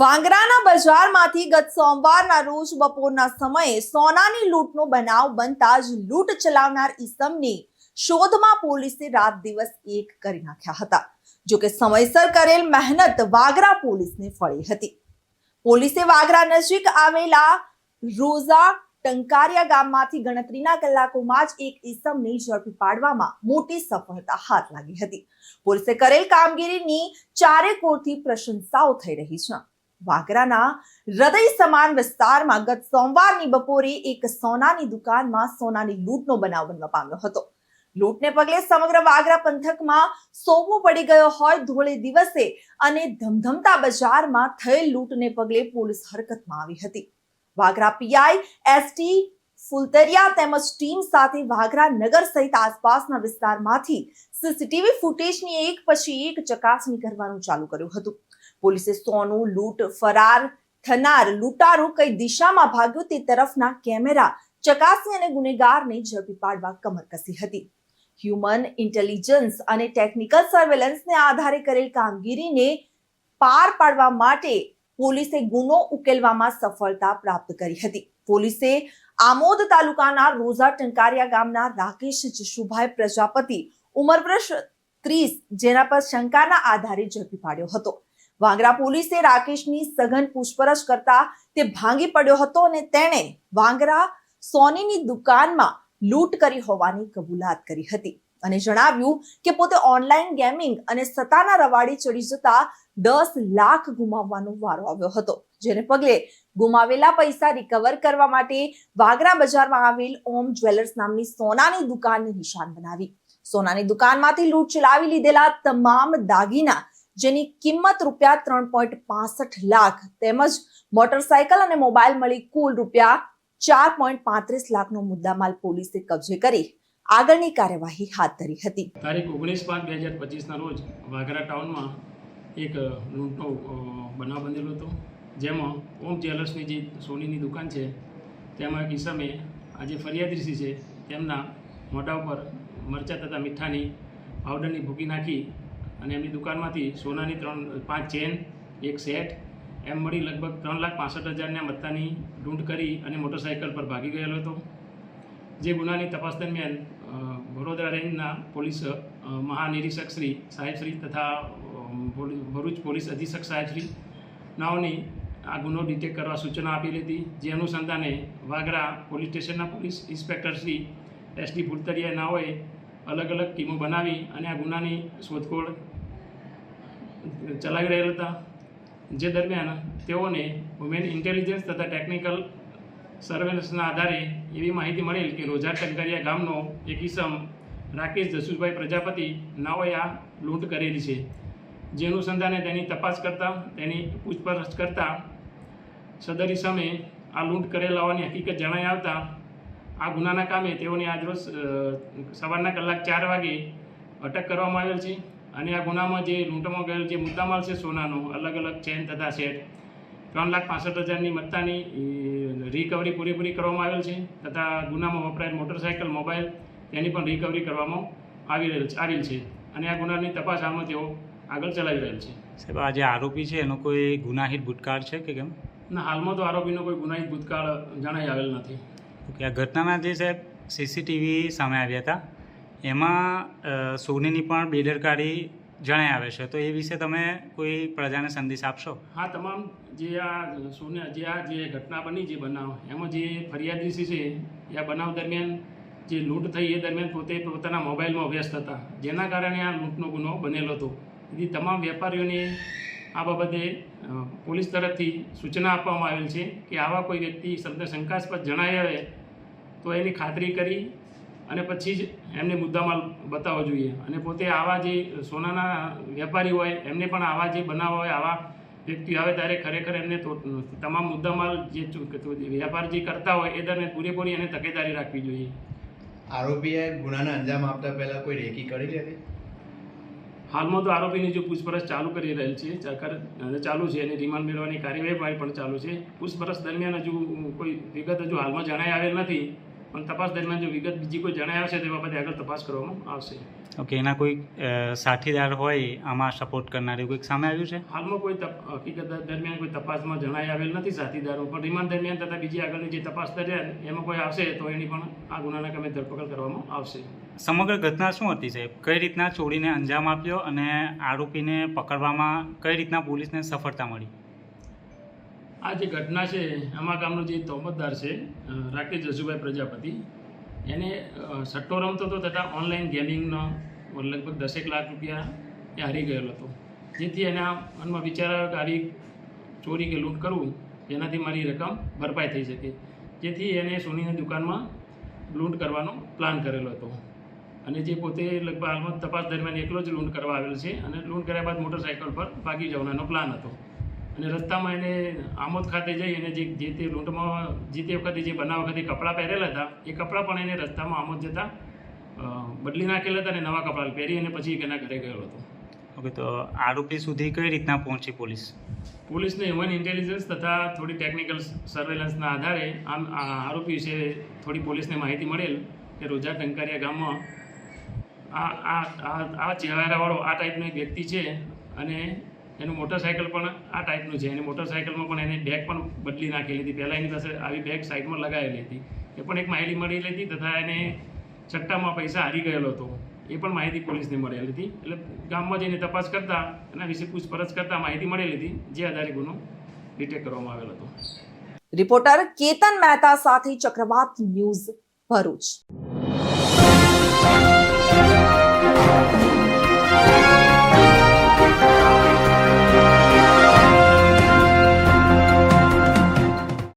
વાંગરાના બજારમાંથી ગત સોમવારના રોજ બપોરના સમયે સોનાની લૂંટનો બનાવ બનતા જ લૂંટ ચલાવનાર ઈસમની શોધમાં પોલીસે રાત દિવસ એક કરી નાખ્યા હતા. જોકે સમયસર કરેલ મહેનત વાગરા પોલીસને ફળી હતી. પોલીસે વાગરા નજીક આવેલા રોઝા ટંકારિયા ગામમાંથી ગણતરીના કલાકોમાં જ એક ઈસમને ઝડપી પાડવામાં મોટી સફળતા હાથ લાગી હતી. પોલીસે કરેલ કામગીરીની ચારે કોરથી પ્રશંસાઓ થઈ રહી છે. વાગરાના હૃદય સમાન વિસ્તારમાં ગત સોમવારની બપોરે એક સોનાની દુકાનમાં સોનાની લૂંટનો બનાવ બનવા પામ્યો હતો. લૂંટને પગલે સમગ્ર વાગરા પંથકમાં સોમો પડી ગયો હોય ધોળે દિવસે અને ધમધમતા બજારમાં થયેલ લૂંટને પગલે પોલીસ હરકતમાં આવી હતી. વાગરા પીઆઈ એસટી ફુલતરિયા તેમજ ટીમ સાથે વાગરા નગર સહિત આસપાસના વિસ્તારમાંથી સીસીટીવી ફૂટેજની એક પછી એક ચકાસણી કરવાનું ચાલુ કર્યું હતું. પોલીસે સોનું, લૂંટ, ફરાર થનાર લૂંટારો કઈ દિશામાં ભાગ્યો તે તરફના કેમેરા ચકાસણી અને ગુનેગારને ઝડપી પાડવા કમર કસી હતી. હ્યુમન ઇન્ટેલિજન્સ અને ટેકનિકલ સર્વેલન્સને આધારે કરેલ કામગીરીને પાર પાડવા માટે પોલીસે ગુનો ઉકેલવામાં સફળતા પ્રાપ્ત કરી હતી. પોલીસે આમોદ તાલુકાના રોઝા ટંકારિયા ગામના રાકેશ જશુભાઈ પ્રજાપતિ ઉંમર વર્ષ ત્રીસ જેના પર શંકાના આધારે ઝડપી પાડ્યો હતો. વાંગરા પોલીસે રાકેશની સઘન પૂછપરછ કરતા તે ભાંગી પડ્યો હતો અને તેણે વાંગરા સોનીની દુકાનમાં લૂંટ કરી હોવાની કબૂલાત કરી હતી. અને જણાવ્યું કે પોતે ઓનલાઈન ગેમિંગ અને સત્તાના રવાડે ચડી જતા દસ લાખ ગુમાવવાનો વારો આવ્યો હતો, જેને પગલે ગુમાવેલા પૈસા રિકવર કરવા માટે વાગરા બજારમાં આવેલ ઓમ જ્વેલર્સ નામની સોનાની દુકાનને નિશાન બનાવી. સોનાની દુકાનમાંથી લૂંટ ચલાવી લીધેલા તમામ દાગીના જેની કિંમત રૂપિયા ત્રણ પોઈન્ટ પાસઠ લાખ, તેમજ મોટરસાયકલ અને મોબાઈલ મળી કુલ રૂપિયા ચાર પોઈન્ટ પાંત્રીસ લાખનો મુદ્દામાલ પોલીસે કબજે કરી. આગળની કાર્યવાહી હાથ ધરી હતી. તારીખ ઓગણીસ પાંચ બે હજાર પચીસના રોજ વાઘરા ટાઉનમાં એક લૂંટનો બનાવ બનેલો હતો. જેમાં ઓમ જ્વેલર્સની જે સોનીની દુકાન છે, તેમાં એક ઈસમે આજે ફરિયાદીસી છે, તેમના મોઢા ઉપર મરચાં તથા મીઠાની પાવડરની ભૂકી નાખી અને એમની દુકાનમાંથી સોનાની ત્રણ, પાંચ ચેન, એક સેટ, એમ મળી લગભગ ત્રણ લાખ પાસઠ હજારના મત્તાની ઢૂંઢ કરી અને મોટરસાઇકલ પર ભાગી ગયેલો હતો. જે ગુનાની તપાસ દરમિયાન વડોદરા રેન્જના પોલીસ મહાનિરીક્ષક શ્રી સાહેબશ્રી તથા ભરૂચ પોલીસ અધિક્ષક સાહેબ શ્રી નાઓની આ ગુનો ડિટેક્ટ કરવા સૂચના આપેલી હતી જે અનુસંધાને વાગરા પોલીસ સ્ટેશનના police inspector Shri S T Phultariya નાઓએ અલગ અલગ ટીમો બનાવી અને આ ગુનાની શોધખોળ ચલાવી રહેલ હતા. જે દરમિયાન તેઓને વુમેન ઇન્ટેલિજન્સ તથા ટેકનિકલ સર્વેલન્સના આધારે એવી માહિતી મળેલ કે રોજા ટંકરિયા ગામનો એક ઈસમ રાકેશ જસુભાઈ પ્રજાપતિ નાઓએ આ લૂંટ કરેલી છે. જે અનુસંધાને તેની તપાસ કરતા, તેની પૂછપરછ કરતા સદર ઈસમે આ લૂંટ કરેલ હોવાની હકીકત જણાઈ આવતા આ ગુનાના કામે તેઓને આજરોજ સવારના કલાક ચાર વાગે અટક કરવામાં આવેલ છે અને આ ગુનામાં જે લૂંટમાં ગયેલ જે મુદ્દામાલ છે સોનાનો અલગ અલગ ચેન તથા સેટ ત્રણ લાખ પાસઠ હજારની મત્તાની રિકવરી પૂરેપૂરી કરવામાં આવેલ છે તથા ગુનામાં વપરાયેલ મોટરસાયકલ મોબાઈલ તેની પણ રિકવરી કરવામાં આવી રહેલ છે આવેલ છે અને આ ગુનાની તપાસ હાલમાં તેઓ આગળ ચલાવી રહેલ છે. સાહેબ આ જે આરોપી છે એનો કોઈ ગુનાહિત ભૂતકાળ છે કે કેમ? ના હાલમાં તો આરોપીનો કોઈ ગુનાહિત ભૂતકાળ જણાઈ આવેલ નથી. ઓકે આ ઘટનાના જે સાહેબ સીસીટીવી સામે આવ્યા હતા, એમાં સોનીની પણ બેદરકારી જણાય આવે છે. તો એ વિશે તમે કોઈ પ્રજાને સંદેશ આપશો? હા, તમામ જે આ સોને, જે આ જે ઘટના બની, જે બનાવ, એમાં જે ફરિયાદી છે, એ બનાવ દરમિયાન જે લૂંટ થઈ, એ દરમિયાન પોતે પોતાના મોબાઈલમાં વ્યસ્ત હતા. જેના કારણે આ લૂંટનો ગુનો બનેલો હતો. તેથી તમામ વેપારીઓને આ બાબતે પોલીસ તરફથી સૂચના આપવામાં આવેલ છે કે આવા કોઈ વ્યક્તિ શબ્દ શંકાસ્પદ જણાય આવે તો એની ખાતરી કરી અને પછી જ એમને મુદ્દામાલ બતાવવો જોઈએ. અને પોતે આવા જે સોનાના વેપારી હોય એમને પણ આવા જે બનાવ હોય આવા વ્યક્તિ આવે ત્યારે ખરેખર એમને તો તમામ મુદ્દામાલ જે વેપાર જે કરતા હોય એ દરને પૂરેપૂરી એને તકેદારી રાખવી જોઈએ. આરોપીએ ગુનાને અંજામ આપતા પહેલાં કોઈ રેકી કરી હતી હાલમાં તો આરોપીની જો પૂછપરછ ચાલુ કરી રહેલ છે ચાલુ છે અને રિમાન્ડ મેળવવાની કાર્યવાહી પણ ચાલુ છે. પૂછપરછ દરમિયાન હજુ કોઈ વિગત હજુ હાલમાં જણાઈ આવેલ નથી. પણ તપાસ દરમિયાન જો વિગત બીજી કોઈ જણાય આવશે તે બાબતે આગળ તપાસ કરવામાં આવશે. ઓકે એના કોઈ સાથીદાર હોય આમાં સપોર્ટ કરનાર કોઈક સામે આવ્યું છે? હાલમાં કોઈ હકીકત દરમિયાન કોઈ તપાસમાં જણાઈ આવેલ નથી સાથીદારો પણ રિમાન્ડ દરમિયાન તથા બીજી આગળની જે તપાસ દરમિયાન એમાં કોઈ આવશે તો એની પણ આ ગુનાના કામે ધરપકડ કરવામાં આવશે. સમગ્ર ઘટના શું હતી સાહેબ? કઈ રીતના ચોરીને અંજામ આપ્યો અને આરોપીને પકડવામાં કઈ રીતના પોલીસને સફળતા મળી? આ જે ઘટના છે, આમાં ગામનો જે તોમતદાર છે રાકેશ જસુભાઈ પ્રજાપતિ, એને સટ્ટો રમતો હતો તથા ઓનલાઈન ગેમિંગનો લગભગ દસેક લાખ રૂપિયા એ હારી ગયેલો હતો. જેથી એના મનમાં વિચાર આવ્યો કે હારી ચોરી કે લૂંટ કરવું જેનાથી મારી રકમ ભરપાઈ થઈ શકે. જેથી એને સોનીની દુકાનમાં લૂંટ કરવાનો પ્લાન કરેલો હતો. અને જે પોતે લગભગ હાલમાં તપાસ દરમિયાન એકલો જ લૂંટ કરવા આવેલ છે અને લૂંટ કર્યા બાદ મોટરસાઇકલ પર ભાગી જવાનો પ્લાન હતો. અને રસ્તામાં એને આમોદ ખાતે જઈ અને જે જે તે લૂંટમાં જે તે વખતે જે બનાવ વખતે કપડાં પહેરેલા હતા એ કપડાં પણ એને રસ્તામાં આમોદ જતાં બદલી નાખેલા હતા અને નવા કપડાં પહેરી અને પછી એના ઘરે ગયો હતો. ઓકે તો આરોપી સુધી કઈ રીતના પહોંચી પોલીસ? પોલીસને હ્યુમન ઇન્ટેલિજન્સ તથા થોડી ટેકનિકલ સર્વેલન્સના આધારે આમ આ આરોપી વિશે થોડી પોલીસને માહિતી મળેલ કે રોજા ટંકારિયા ગામમાં આ આ આ ચહેરાવાળો આ ટાઈપનો એક વ્યક્તિ છે અને એનું મોટરસાઇકલ પણ આ ટાઈપનું છે. એની મોટરસાઇકલમાં પણ એને બેગ પણ બદલી નાખેલી હતી. પહેલાં એની પાસે આવી બેગ સાઈડમાં લગાવેલી હતી. એ પણ એક માહિતી મળેલી હતી તથા એને ચટ્ટામાં પૈસા હારી ગયેલો હતો. એ પણ માહિતી પોલીસને મળેલી હતી. એટલે ગામમાં જઈને તપાસ કરતા એના વિશે પૂછપરછ કરતા માહિતી મળેલી હતી, જે આધારે ગુનો ડિટેક્ટ કરવામાં આવેલો હતો. રિપોર્ટર કેતન મહેતા સાથે ચક્રવાત ન્યૂઝ ભરૂચ.